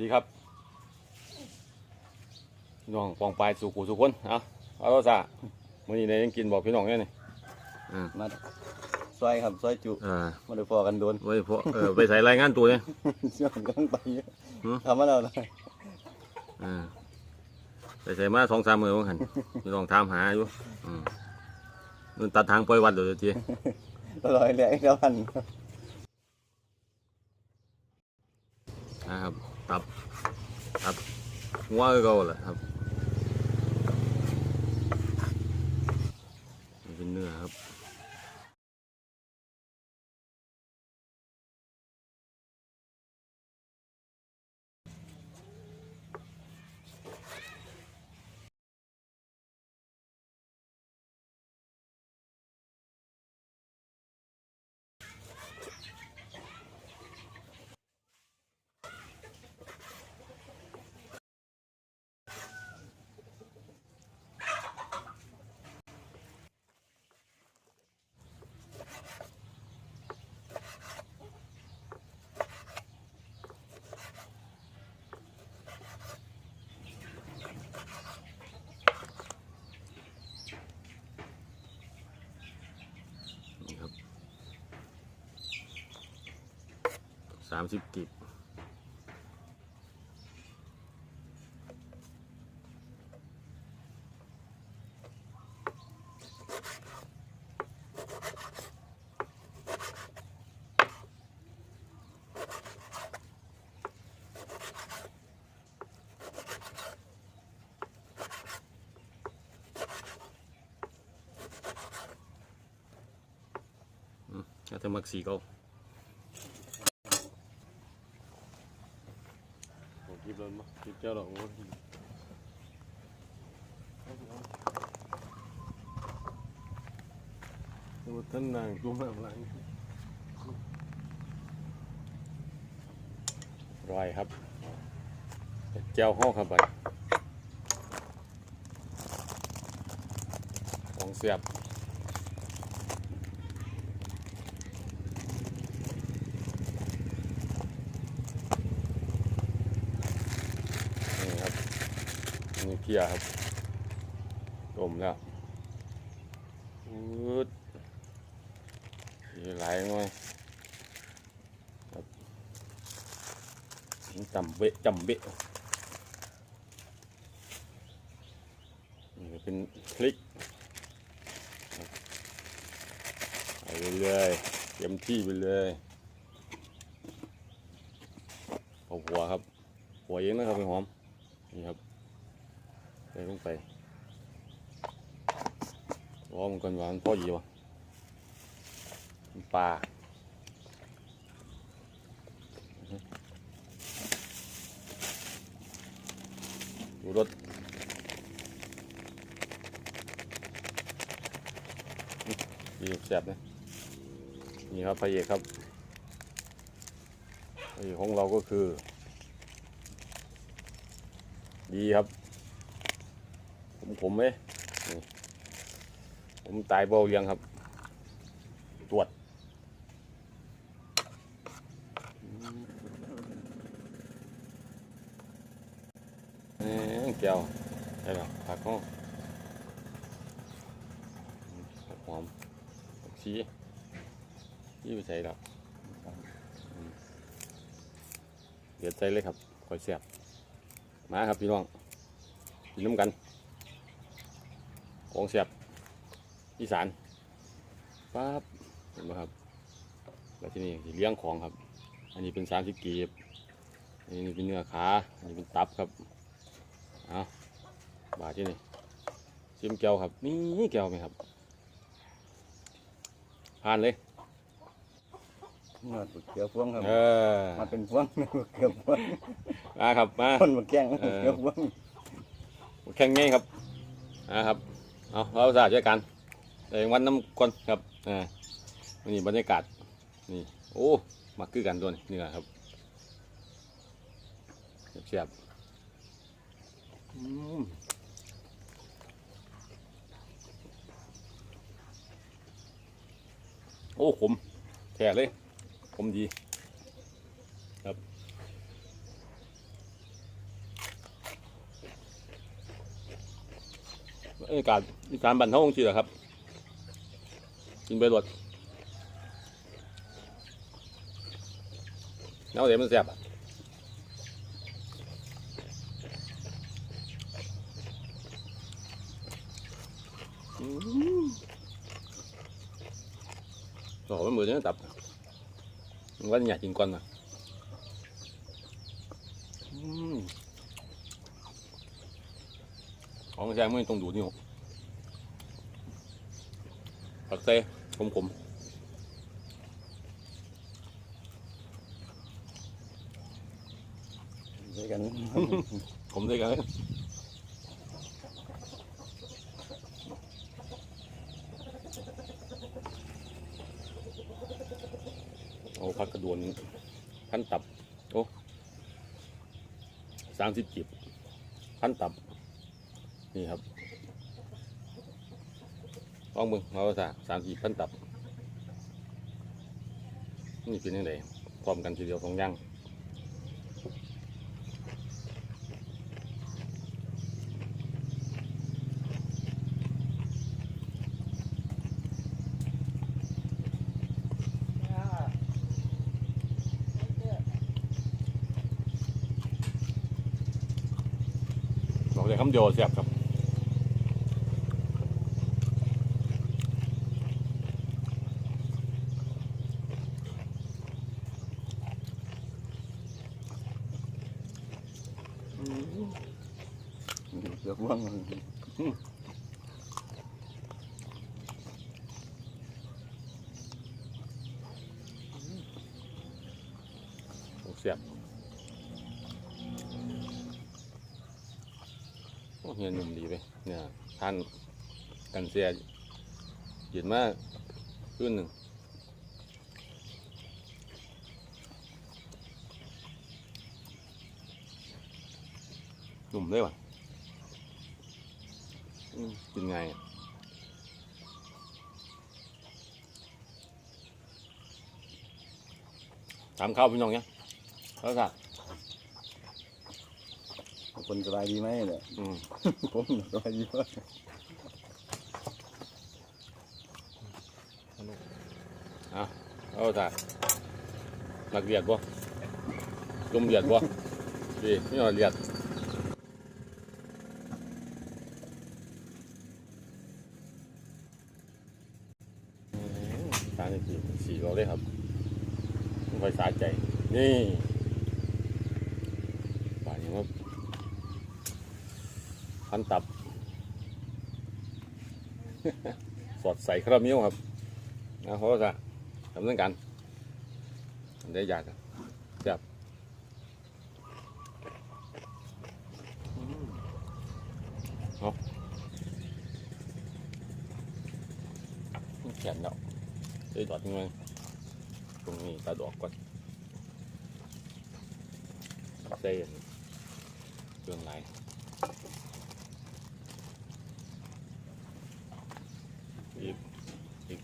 ดีครับพี่น้องปองปลายสู่กูสู่คนเอาเอาเราซะมื้อนี้ได้ยังกินบอกพี่น้องเนี่ยนี่อ่ามาซอยครับซอยจุอ่ามาได้พอกันโดนไว้พวกเออไปใส่รายงานตัวเนี่ยเชื่อมกันไปเยอะหือทำมาแล้วนะอ่าไปใส่มาสองสามมือว่าหันพี่น้องถามหาอยู่อืมนู่นตัดทางปล่อยวัดเดี๋ยวเดี๋ยวทีลอยแหลกแล้วพัน นะครับ ตับตับหัวก็เก่าแหละครับ สามสิบกิบถ้าจะมักสีเก็กิบแล้วมั้งกิบ เจ้าดอกว่าท่านนางตัวแบบไรรอยครับเจ้าห้อครับบัดของเสียบ นี่ครับอั นนี่เพียครับต้มแล้วอืดมีหลายหน่อยครับจำเบะจำเบะนี่เป็นพริกครับใส่ไปเลยเต็มที่ไปเลยเอาหัวครับ หัวเองนะครับเป็นหอม นี่ครับ ส่ลงไปรอมันก่อนว่ามันพอดีวะปลาดูรสดีแซ่บนะนี่ครับพระเอกครับพระเอกของเราก็คือ ดีครับ ผมผมไหมนี่ผมตายเบาเรียงครับ ตรวจเอ้ยแก้วใช่หรอผักห้องหอมผักชียี่ไปใส่หรอกเดี๋ยวใจเลยครับคอยเสียบมาครับพี่น้องกินน้ำกัน ของเสียบอีสานปั๊บเห็นไหมครับแล้วที่นี่สิเลี้ยงของครับ อันนี้เป็นสามสิบกีบอันนี้เป็นเนื้อขาอันนี้เป็นตับครับเอาบาทที่นี่ชิมแก้วครับนี่แก้วไหมครับผ่านเลยนวดเกี่ยวพวงครับเออมาเป็นพวงเกี่ยวพวงมาครับมาคนมาแกล้งเออเกี่ยวพวงแข่งง่ายครับนะครับ เอาเราสาดด้วยกันเองวันน้ำก้นครับอ่านนี้บรรยากาศนี่โอ้มาคือกันตัวนี้เนื้อครับเสียบโอ้ขมแท้เลยขมดี ครับ บรรยากาศอีสานบ้านเฮาจังซี่แหละครับ กินไปรวดแล้วเดี๋ยวมันแซ่บอะอืมโอ้โหมันมือเนี่ยตับมันว่าอยากกินก่อนนะอืม ของแซ่บไม่ต้องดูดนิ้วปักเต้ขมขมด้วยกันๆขมด้วยกันเลยเอาพักกระดวนพันตับ โอ้สามสิบจิบพันตับ นี่ครับลองมึงเอาซะสามสิบพันตับ นี่เป็นยังไงพร้อมกันทีเดียวสองย่างบอกเลยคำเดียวแซ่บครับ โอ้แซ่บโอ้เฮียหนุ่มดีไปเนี่ยทานกันเสียเย็นมากขึ้นหนึ่งหนุ่มได้ป่ะกินไงถามข้าวพี่น้องเนี่ย แล้วค่ะคนสบายดีไหมเนี่ยอืมผมสบายดีมากเอาจ้ะนักเรียดบ่จมเรียดบ่ดีไม่เอาเรียดอืมตานี่สีสีเราเลยครับมันค่อยสาใจนี่ป่านนี้ว่า พันตับ สอดใส่คาราเมลครับนะเพราะว่าทำเรื่องกันได้ยากจับเอาแขนเนาะเอ้ดอดยังไงตรงนี้ตาดอกก่อนเส้น เครื่องไหลอีกอี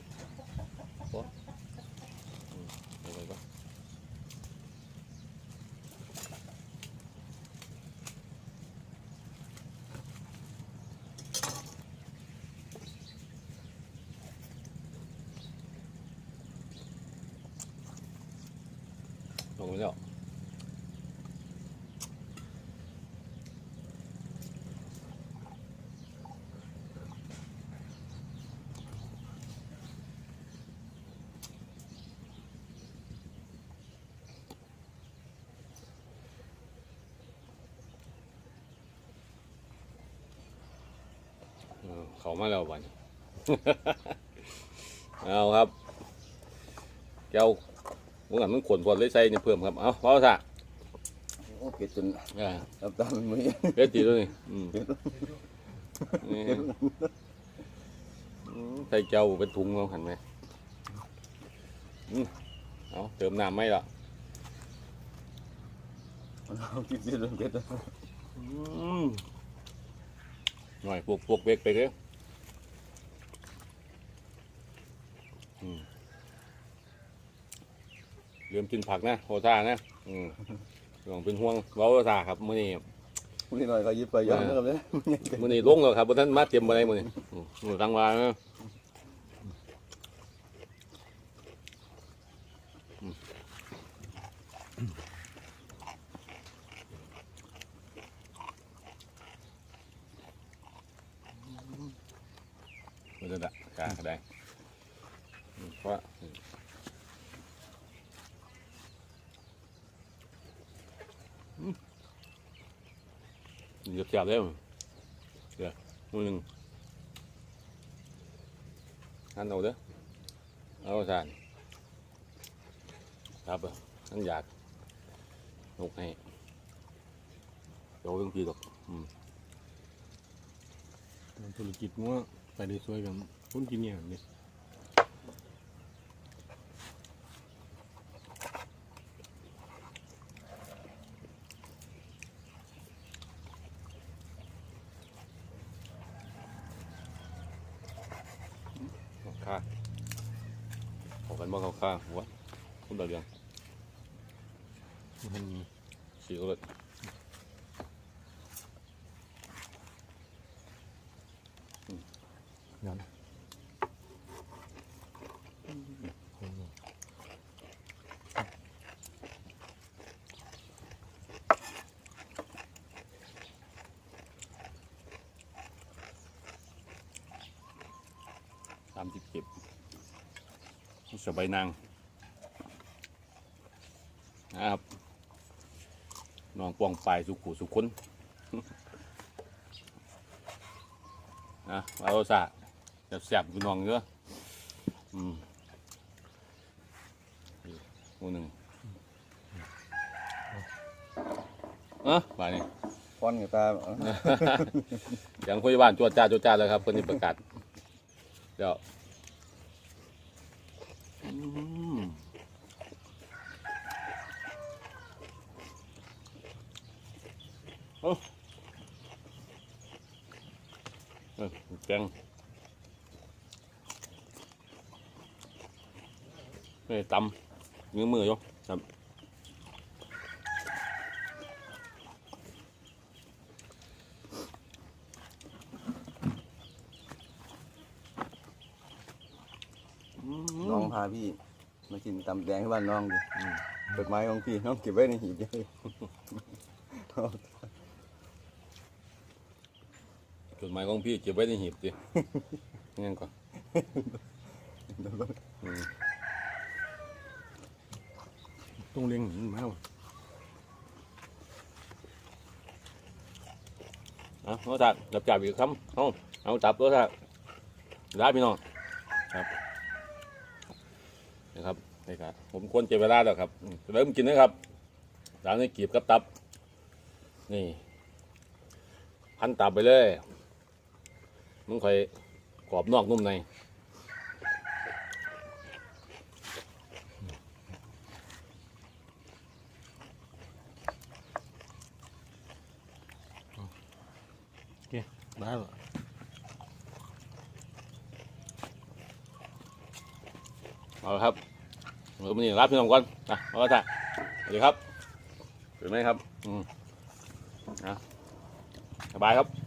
เอาไว้ก่อนลงไปแล้วเออเขามาแล้ววันเอาครับแก้วมึงอะมันขนพอเลยใส่เนี่ยเพิ่มครับเอาเพราะว่าโอ้เผ็ดจนอ่าน้ำตามันมือเผ็ดตีด้วยนี่อืมนี่อืมใส่แก้วเป็นถุงเราหันไหมอืมเอาเติมน้ำไหมล่ะเอาคิดเสียเผ็ดอืม หน่อยพวกพวกเบกไปเลยอืมเริ่มกินผักนะโฮซ่านะอืมลองเป็นห่วงเว้าโฮซ่าครับมื่อนี้มื้อนี้หน่อยก็ยิบไปย้อนนะครับเนี่ยมื้อนี้ลงแล้วครับบ่ทันมาเตรียมบ่ได้มื้อนี้อืมมื้อทางว่านะ บ่ได้ละกาก็ได้เพราะว่าอืมนี่ก็แซ่บแล้วเดี๋ยวมือหนึ่งหันเอาเด้อเอาสานครับออนั่นอยากนกให้เดี๋ยวเรื่องพีดอกอืมธุรกิจมั่ว ไปได้สวยกับคนกินเนี่ยนี่ข้าขอกันบ่เข้าข้าหัวคุณดาวเรืองมันสีก็เลย งานสามสิบเก็บสบายนางนะครับน้องปองปลายสุขุสุขคนนะเอาซะจะ แสบๆพี่น้องเยอะอืมนี่หมูหนึ่งเอะมานี่ฟ้อนกับตายังพยาบาลจวดจ้าจวดจ้าแล้วครับคนนี้ประกาศเดี๋ยวอืมเอาเออแกง เอ้ยตำมือมืออยตำอืมน้องพาพี่มากินตำแดงที่บ้านน้องดิเปิดไม้ของพี่น้องเก็บไว้ในหีบเลยจดหมายของพี่เก็บไว้ในหีบสิงั้นก่อนอืม ต้องเลี้ยงมันมาว่ะเอาเอาตัดจับจับอีกคำเอาเอาจับตัวตัดได้พี่น้องครับนะครับนี่ครับผมควรเจ็บเวลาแล้วครับเริ่มกินนะครับร้านนี้กีบกับตับ นี่พันตับไปเลยมันค่อยกรอบนอกนุ่มใน ได้หรอเอาละครับหรือมันี่รับพี่น้องก่อนนะเอาละจ้ะสวัสดีครับเป็นไหมครับ อืมนะสบายครับ